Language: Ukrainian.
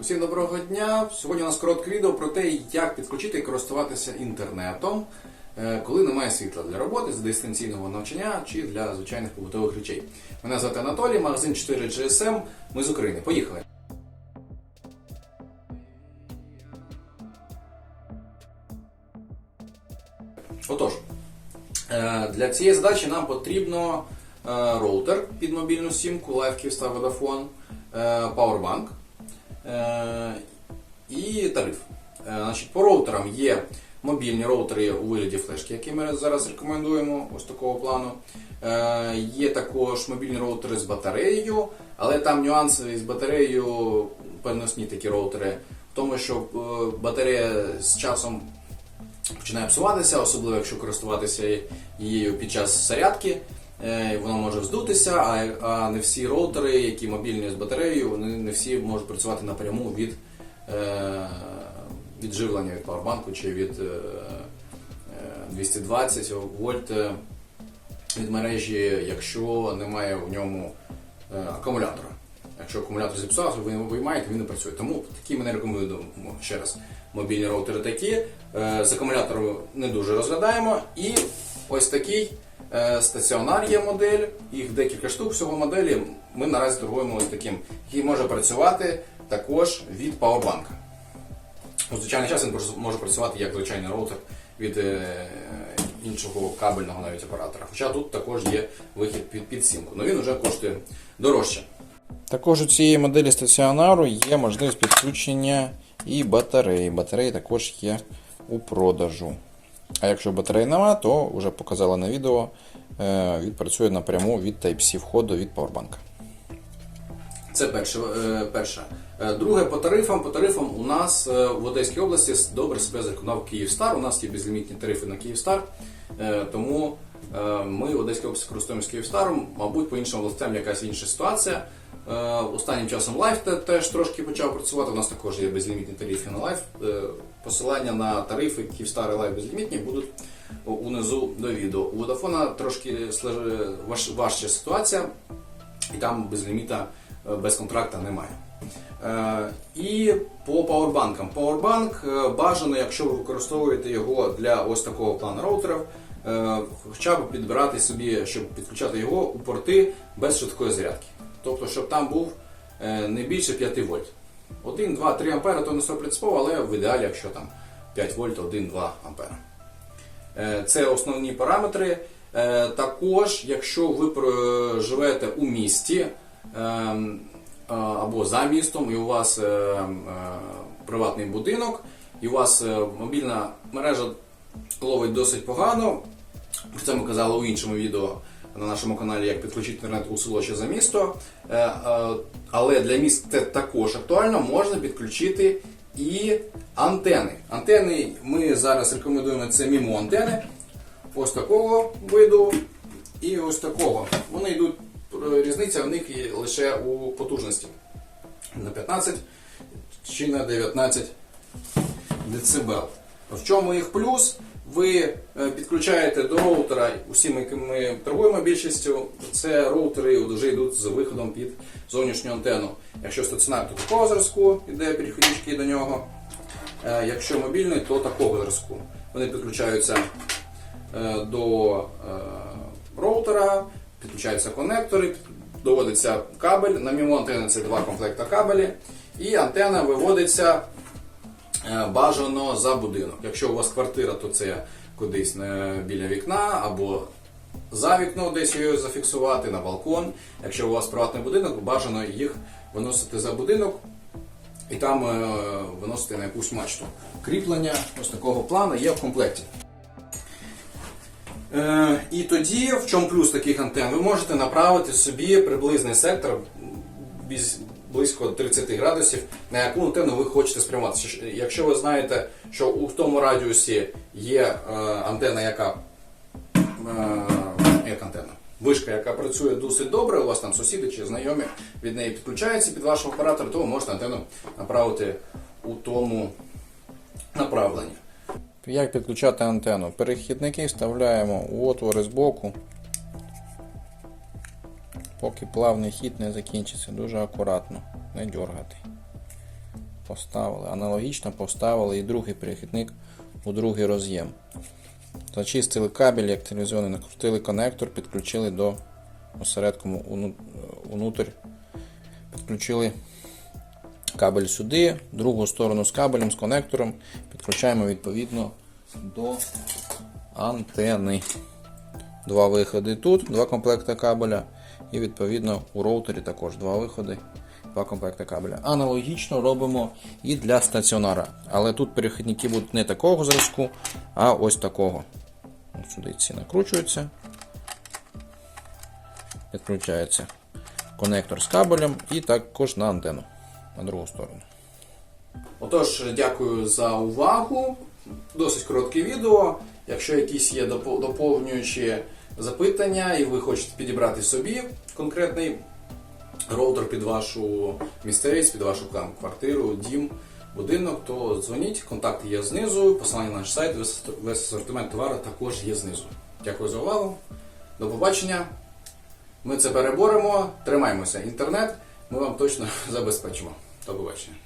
Усім доброго дня! Сьогодні у нас коротке відео про те, як підключити і користуватися інтернетом, е, коли немає світла для роботи, з дистанційного навчання чи для звичайних побутових речей. Мене звати Анатолій, магазин 4 GSM. Ми з України. Поїхали! Отож, е, для цієї задачі нам потрібно е, роутер під мобільну сімку, Live Kyivstar Vodafone, Powerbank і тариф. Е, Значить, по роутерам є мобільні роутери у вигляді флешки, які ми зараз рекомендуємо, ось такого плану. Е, Є також мобільні роутери з батареєю, але там нюанси з батареєю, переносні такі роутери, в тому, що е, батарея з часом починає псуватися, особливо якщо користуватися її під час зарядки. Е, Воно може вздутися, а, не всі роутери, які мобільні з батареєю, вони не всі можуть працювати напряму від, е, від живлення від павербанку чи від е, е, 220 вольт від мережі, якщо немає в ньому акумулятора. Якщо акумулятор зіпсувався, ви його виймаєте, він не працює. Тому такі ми не рекомендуємо ще раз. Мобільні роутери такі. З акумулятором не дуже розглядаємо. І ось такий стаціонар є модель, їх декілька штук всього моделі. Ми наразі торгуємо ось таким, який може працювати також від павербанка. У звичайний час він може працювати як звичайний роутер від е, іншого кабельного навіть оператора. Хоча тут також є вихід під, під сімку, але він вже коштує дорожче. Також у цієї моделі стаціонару є можливість підключення і батареї. Батареї також є у продажу. А якщо батареї нема, то вже показали на відео, е, відпрацює напряму від Type-C входу від Powerbank. Це перше. е, перше. Е, Друге, по тарифам. По тарифам у нас в Одеській області добре себе зарекомендував Київстар. У нас є безлімітні тарифи на Київстар. Тому ми в Одеській області користуємося Київстаром. Мабуть, по іншим областям якась інша ситуація. Е, Останнім часом Лайф теж трошки почав працювати. У нас також є безлімітні тарифи на Лайф. Е, Посилання на тарифи Київстар і Лайф безлімітні будуть унизу до відео. У Vodafone трошки важча ситуація, і там безліміта е, без контракта немає. Е, І по пауербанкам. Пауербанк е, бажано, якщо ви використовуєте його для ось такого плану роутерів, е, хоча б підбирати собі, щоб підключати його у порти без швидкої зарядки. Тобто, щоб там був е, не більше 5 вольт. 1, 2, 3 ампера то не 100 принципово, але в ідеалі, якщо там 5 вольт, 1, 2 ампера. Е, Це основні параметри. Е, Також, якщо ви живете у місті або за містом, і у вас приватний будинок, і у вас мобільна мережа ловить досить погано. Про це ми казали у іншому відео на нашому каналі, як підключити інтернет у село чи за місто. Е, е, Але для міст це також актуально, можна підключити і антени. Антени ми зараз рекомендуємо це мімо антени. Ось такого виду і ось такого. Вони йдуть, е, різниця в них є лише у потужності. На 15 чи на 19 дБ. В чому їх плюс? Ви е, підключаєте до роутера, усі ми, ми торгуємо більшістю, це роутери вже йдуть з виходом під зовнішню антенну. Якщо стаціонар, то такого зразку йде переходнички до нього. Е, Якщо мобільний, то такого зразку. Вони підключаються е, до роутера, підключаються конектори, доводиться кабель. На мімо антени це два комплекти кабелі. І антенна виводиться бажано за будинок. Якщо у вас квартира, то це кудись е, біля вікна або за вікно десь її зафіксувати на балкон. Якщо у вас приватний будинок, бажано їх виносити за будинок і там е, виносити на якусь мачту. Кріплення ось такого плану є в комплекті. Е, і тоді, в чому плюс таких антен, ви можете направити собі приблизний сектор близько 30 градусів, на яку антенну ви хочете спрямувати. Якщо ви знаєте, що у тому радіусі є е, антенна, яка е, як антенна. Вишка, яка працює досить добре, у вас там сусіди чи знайомі від неї підключаються під вашого оператора, то ви можете антенну направити у тому направленні. Як підключати антенну? Перехідники вставляємо у отвори з боку, поки плавний хід не закінчиться. Дуже акуратно, не дергати. поставили. Аналогічно поставили і другий перехідник у другий роз'єм. Зачистили кабель, як телевізіонний, накрутили конектор, підключили до осередку унутрь. Підключили кабель сюди, другу сторону з кабелем, з конектором. Підключаємо відповідно до антени. Два виходи тут, два комплекти кабеля. І відповідно у роутері також два виходи, два комплекти кабеля. Аналогічно робимо і для стаціонара. Але тут перехідники будуть не такого зразку, а ось такого. Ось Сюди ці накручуються. Підключається конектор з кабелем і також на антенну на другу сторону. Отож, дякую за увагу. Досить коротке відео. Якщо якісь є допо- доповнюючі запитання, і ви хочете підібрати собі конкретний роутер під вашу місцевість, під вашу квартиру, дім, будинок, то дзвоніть, контакти є знизу, посилання на наш сайт, весь асортимент товару також є знизу. Дякую за увагу. До побачення. Ми це переборемо, тримаємося. Інтернет ми вам точно забезпечимо. До побачення.